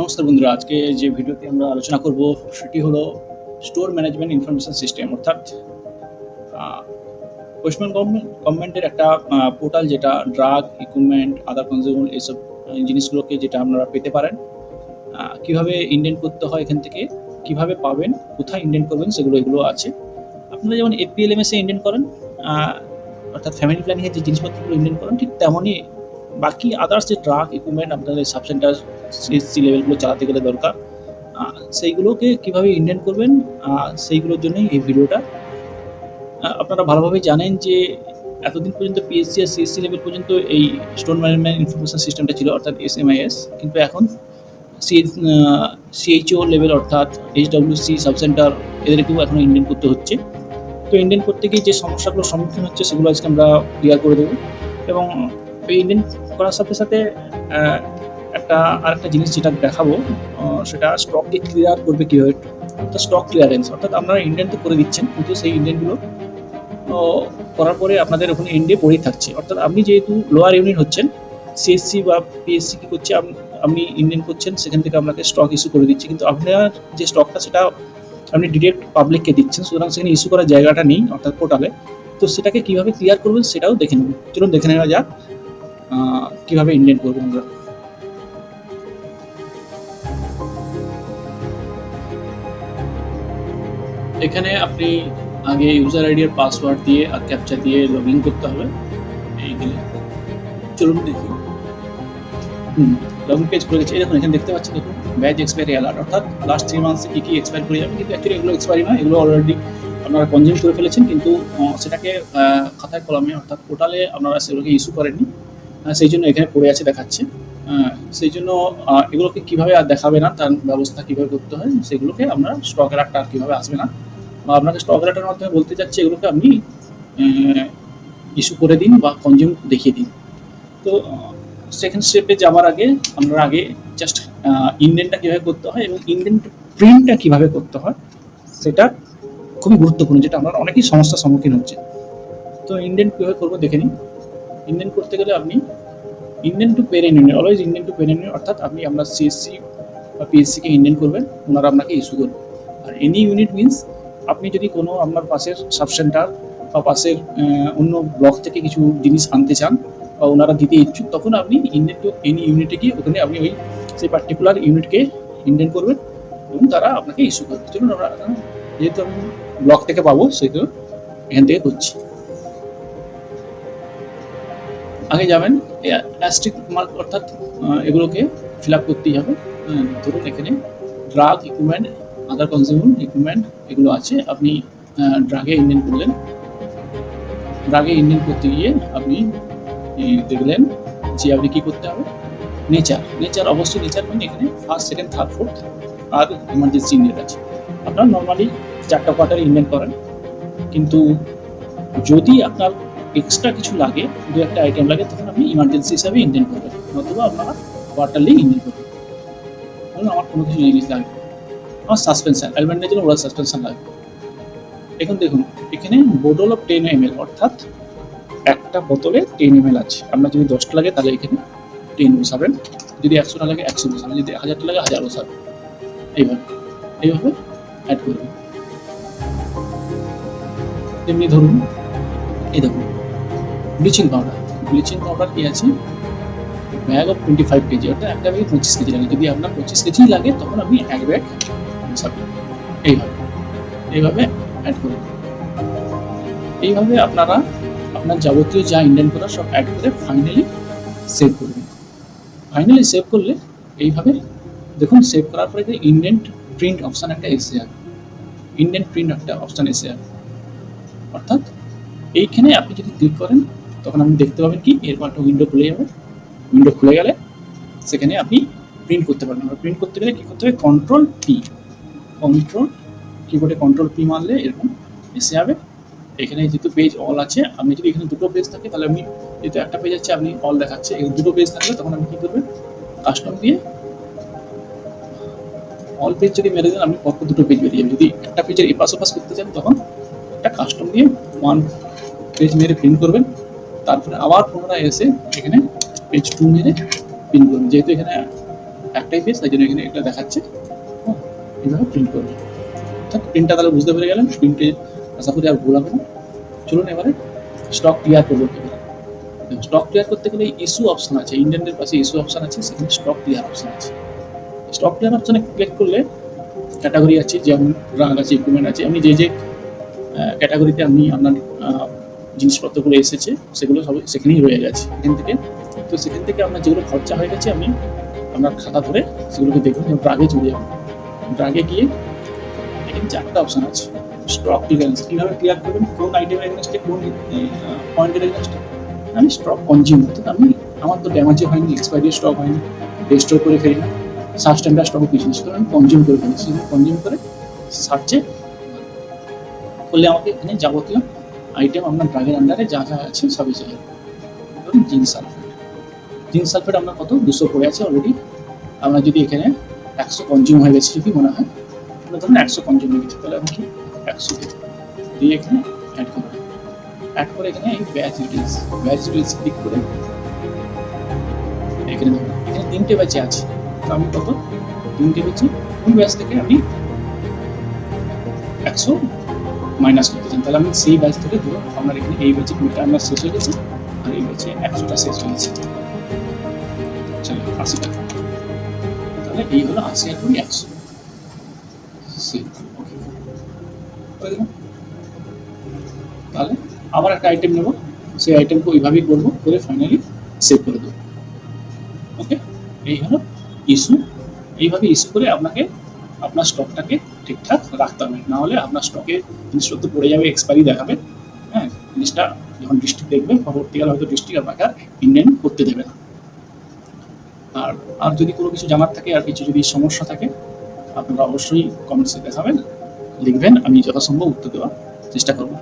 নমস্কার বন্ধুরা, আজকে যে ভিডিওতে আমরা আলোচনা করব সেটি হলো স্টোর ম্যানেজমেন্ট ইনফরমেশন সিস্টেম, অর্থাৎ ওয়েস্টবেঙ্গল গভর্নমেন্ট গভর্নমেন্টের একটা পোর্টাল যেটা ড্রাগ ইকুইপমেন্ট আদার কনজিউমার এইসব জিনিসগুলোকে যেটা আপনারা পেতে পারেন। কীভাবে ইন্ডেন্ট করতে হয় এখান থেকে, কীভাবে পাবেন, কোথায় ইন্ডেন্ট করবেন, সেগুলো, এগুলো আছে। আপনারা যেমন এপিএলএমএসে ইন্ডেন্ট করেন অর্থাৎ ফ্যামিলি প্ল্যানিংয়ের যে জিনিসপত্রগুলো ইন্ডেন্ট করেন, ঠিক তেমনই বাকি আদার্স যে ড্রাগ ইকুইপমেন্ট আপনাদের সাব সেন্টার সি লেভেলগুলো চালাতে গেলে দরকার সেইগুলোকে কীভাবে ইন্ডেন্ট করবেন সেইগুলোর জন্যই এই ভিডিওটা আপনারা ভালোভাবে জানেন যে এতদিন পর্যন্ত পিএসসি আর সিএসসি লেভেল পর্যন্ত এই স্টোন ম্যানেজমেন্ট ইনফরমেশন সিস্টেমটা ছিল, অর্থাৎ এস কিন্তু এখন সিএইচও লেভেল অর্থাৎ এইচডব্লিউসি সাব সেন্টার এদেরকেও এখন ইন্ডেন্ট করতে হচ্ছে। তো ইন্ডেন্ট করতে গিয়ে যে সমস্যাগুলোর সম্মুখীন হচ্ছে, সেগুলো আজকে আমরা ক্লিয়ার করে দেবো। এবং ইন্ডেন্ট করার সাথে সাথে একটা আরেকটা জিনিস যেটা দেখাবো সেটা স্টককে ক্লিয়ার করবে কীভাবে? অর্থাৎ স্টক ক্লিয়ারেন্স অর্থাৎ আপনারা ইন্ডিয়ান তো করে দিচ্ছেন, কিন্তু সেই ইন্ডিয়ানগুলো করার পরে আপনাদের ওখানে ইন্ডিয়া পড়েই থাকছে। অর্থাৎ আপনি যেহেতু লোয়ার ইউনিট হচ্ছেন সিএসসি বা পিএসসি কি করছে আপনি ইন্ডিয়ান করছেন, সেখান থেকে আপনাকে স্টক ইস্যু করে দিচ্ছে। কিন্তু আপনার যে স্টকটা সেটা আপনি ডিরেক্ট পাবলিককে দিচ্ছেন, সুতরাং সেখানে ইস্যু করার জায়গাটা নেই, অর্থাৎ পোর্টালে তো সেটাকে কীভাবে ক্লিয়ার করবেন, সেটাও দেখে নেবেন চলুন দেখে নেওয়া যাক। কীভাবে ইন্ডিয়ান করব আমরা? এখানে আপনি আগে ইউজার আইডি আর পাসওয়ার্ড দিয়ে আর ক্যাপচা দিয়ে লগ ইন করতে হবে। এইগুলো চলুন দেখি। হুম লগ ইন পেজ করে গেছে দেখুন এখানে দেখতে পাচ্ছি দেখুন ব্যাচ এক্সপায়ারি অ্যালার্ট অর্থাৎ লাস্ট থ্রি মান্থসে কী কী এক্সপায়ার করে যাবে কিন্তু অ্যাকচুয়ালি এগুলো এক্সপায়ারি না এগুলো অলরেডি আপনারা কনজিউম করে ফেলেছেন কিন্তু সেটাকে খাতায় কলমে অর্থাৎ পোর্টালে আপনারা সেগুলোকে ইস্যু করেননি। সেই জন্য এখানে পড়ে আছে, দেখাচ্ছে। সেই জন্য এগুলোকে কীভাবে আর দেখাবে না, তার ব্যবস্থা কীভাবে করতে হয়, সেগুলোকে আমরা স্টক রাখটা আর কীভাবে আসবে না। বা আপনাকে স্টক রাটার মাধ্যমে বলতে চাচ্ছি, এগুলোকে আপনি ইস্যু করে দিন বা কনজিউম দেখিয়ে দিন। তো সেকেন্ড স্টেপে যাওয়ার আগে আপনারা আগে জাস্ট ইন্ডেনটা কীভাবে করতে হয় এবং ইন্ডেন প্রিন্টটা কীভাবে করতে হয়, সেটা খুবই গুরুত্বপূর্ণ, যেটা আমরা অনেকেই সমস্যার সম্মুখীন হচ্ছে। তো ইন্ডেন কীভাবে করব দেখে নিন। ইন্ডেন করতে গেলে আপনি indent to parent union always indent to parent union অর্থাৎ আপনি আপনার সিএসসি বা পিএসসিকে ইন্ডেন করবেন, ওনারা আপনাকে ইস্যু করবেন আর এনি ইউনিট মিনস আপনি যদি কোনো আপনার পাশের সাব সেন্টার বা পাশের অন্য ব্লক থেকে কিছু জিনিস আনতে চান বা ওনারা দিতে ইচ্ছুক, তখন আপনি ইন্ডেন টু এনি ইউনিটে গিয়ে ওখানে আপনি ওই সেই পার্টিকুলার ইউনিটকে ইন্ডেন করবেন এবং তারা আপনাকে ইস্যু করবে। চলুন আমরা যেহেতু আমি ব্লক থেকে পাবো, সেহেতু এখান থেকে করছি। আগে যাবেন অ্যাস্ট্রিক মার্ক অর্থাৎ এগুলোকে ফিল আপ করতেই হবে। আহ, ধরুন এখানে drug equipment other consumer equipment এগুলো আছে আপনি ড্রাগে ইন্ডিয়ান করলেন। ড্রাগে ইন্ডিয়ান করতে গিয়ে আপনি দেখলেন যে আপনি কী করতে হবে? নেচার নেচার অবশ্যই নেচার মানে এখানে ফার্স্ট সেকেন্ড থার্ড ফোর্থ আর ইমার্জেন্সি ইন্ডিয়ান আছে। আপনারা নর্মালি চারটা কোয়ার্টারে ইন্ডিয়ান করেন। কিন্তু যদি আপনার এক্সট্রা কিছু লাগে, দু একটা আইটেম লাগে, তখন আপনি ইমার্জেন্সি হিসাবে ইন্ডিয়ান করবেন অথবা আপনারা কোয়ার্টারলি ইন্ডিয়ান করবেন ধরুন আমার কোনো কিছু জিনিস লাগবে। আমার সাসপেনশন অ্যালমেন্টের জন্য ওরা সাসপেনশন লাগবে। এখন দেখুন, এখানে bottle of ten M L অর্থাৎ একটা বোতলে টেন এম এল আছে। আপনার যদি দশটা লাগে, তাহলে এখানে টেন বসাবেন। যদি একশোটা লাগে, একশো বসাবেন। যদি হাজারটা লাগে, হাজার বসাবেন। এইভাবে এইভাবে অ্যাড করবেন। তেমনি ধরুন, এই দেখুন ব্লিচিং পাউডার। ব্লিচিং পাউডার কি আছে? Bag of twenty five KG অর্থাৎ একটা ব্যাগে পঁচিশ কেজি লাগে। যদি আপনার পঁচিশ কেজি লাগে, তখন আপনি এক ব্যাগ মেশাবেন এইভাবে এইভাবে অ্যাড করবেন এইভাবে আপনারা আপনার যাবতীয় যা ইন্ডেন করা সব অ্যাড করে ফাইনালি সেভ করবেন ফাইনালি সেভ করলে এইভাবে দেখুন সেভ করার পরে যে ইন্ডেন্ট প্রিন্ট অপশান একটা এসে যাবে ইন্ডেন্ট প্রিন্ট একটা অপশান এসে যাবে অর্থাৎ এইখানে আপনি যদি ক্লিক করেন তখন আপনি দেখতে পাবেন কি? এরপর একটা উইন্ডো খুলে যাবে। উইন্ডো খুলে গেলে সেখানে আপনি প্রিন্ট করতে পারবেন। আর প্রিন্ট করতে গেলে কী করতে হবে? কন্ট্রোল পি কন্ট্রোল কিবোর্ডে কন্ট্রোল পি মারলে এরকম এসে যাবে। এখানে যেহেতু পেজ অল আছে, আপনি যদি এখানে দুটো পেজ থাকে, তাহলে আপনি যেহেতু একটা পেজ আছে, আপনি অল দেখাচ্ছে। দুটো পেজ থাকলে তখন আপনি কী করবেন? কাস্টম দিয়ে অল পেজ যদি মেরে দেন, আপনি পরপর দুটো পেজ বেরিয়ে যাবে। যদি একটা পেজের এপাশ ওপাশ করতে চান, তখন একটা কাস্টম দিয়ে ওয়ান পেজ মেরে প্রিন্ট করবেন। তারপরে আবার পুনরায় এসে এখানে পেজ টু মেরে প্রিন্ট করবেন যেহেতু এখানে একটাই পেজ তাই জন্য এখানে এটা দেখাচ্ছে। এইভাবে প্রিন্ট করবে অর্থাৎ প্রিন্টটা তাহলে বুঝতে পেরে গেলেন প্রিন্টে আশা করি আর ভুল হবে না। চলুন এবারে স্টক ক্লিয়ার করব স্টক ক্লিয়ার করতে গেলে ইস্যু অপশন আছে। ইন্ডিয়ানের পাশে ইস্যু অপশন আছে, সেখানে স্টক ক্লিয়ার অপশন আছে। স্টক ক্লিয়ার অপশনে ক্লিক করলে ক্যাটাগরি আছে, যেমন রাগ আছে ইকুইপমেন্ট আছে। আপনি যে যে ক্যাটাগরিতে আপনি আপনার জিনিসপত্রগুলো এসেছে সেগুলো সব সেখানেই রয়ে গেছে এখান থেকে। তো সেখান থেকে আপনার যেগুলো খরচা হয়ে গেছে আমি আপনার খাতা ধরে সেগুলোকে যেমন ড্রাগে চলে যাবেন ড্রাগে গিয়ে এখানে চারটা অপশন আছে। স্টক ক্লিয়ারেন্স কীভাবে ক্লিয়ার করবেন? কোন আইটেমের এগেনস্টে কোন পয়েন্টের এগেনস্টে আমি স্টক কনজিউম অর্থাৎ আমি আমার তো ড্যামেজে হয়নি এক্সপায়ারি স্টক হয়নি রেস্টোর করে ফেলি না। সাবস্ট্যান্ডার স্টক কিছু সেটা আমি কনজিউম করে ফেলি। সেটা কনজিউম করে সার্চে করলে আমাকে এখানে যাবতীয় আইটেম আপনার ড্রাগের আন্ডারে যা যা আছে সবই যাবে ধরুন সালফেট জিঙ্ক সালফেট আপনার কত? দুশো পড়ে আছে অলরেডি আপনার যদি এখানে একশো কনজিউম হয়ে গেছে, যদি মনে হয় তাহলে ধরুন একশো কনজিউম হয়ে গেছে, তাহলে আপনি কি? একশো দিই দিয়ে এখানে অ্যাড করব অ্যাড করে এখানে এই batch details batch details click করে এখানে এখানে তিনটে ব্যাচে আছে। তো আমি কত? তিনটে ব্যাচে কোন ব্যাচ থেকে আমি? একশো মাইনাস করতে চান, তাহলে আমি সেই ব্যাচ থেকে ধরুন আপনার এখানে এই ব্যাচে কুড়িটা আমার শেষ হয়ে গেছে, আর এই ব্যাচে একশোটা শেষ হয়ে গেছে। চলো, আশি টাকা। তাহলে এই হলো আশি আর কুড়ি একশো। তাহলে আবার একটা আইটেম নেব, সেই আইটেমকে ওইভাবেই করব, করে ফাইনালি সেভ করে দেবো। ওকে এই হলো ইস্যু এইভাবে ইস্যু করে আপনাকে, আপনার স্টকটাকে ঠিকঠাক রাখতে হবে। না হলে আপনার স্টকে জিনিসপত্র পড়ে যাবে এক্সপায়ারি দেখাবে। হ্যাঁ জিনিসটা যখন ডিস্ট্রিক্ট দেখবে, পরবর্তীকালে হয়তো ডিস্ট্রিক্ট আপনাকে আর ইন্ডিয়ান করতে দেবে না। আর আর যদি কোনো কিছু জানার থাকে, আর কিছু যদি সমস্যা থাকে, আপনারা অবশ্যই কমেন্টসে দেখাবেন, লিখবেন, আমি যথাসম্ভব উত্তর দেওয়ার চেষ্টা করব।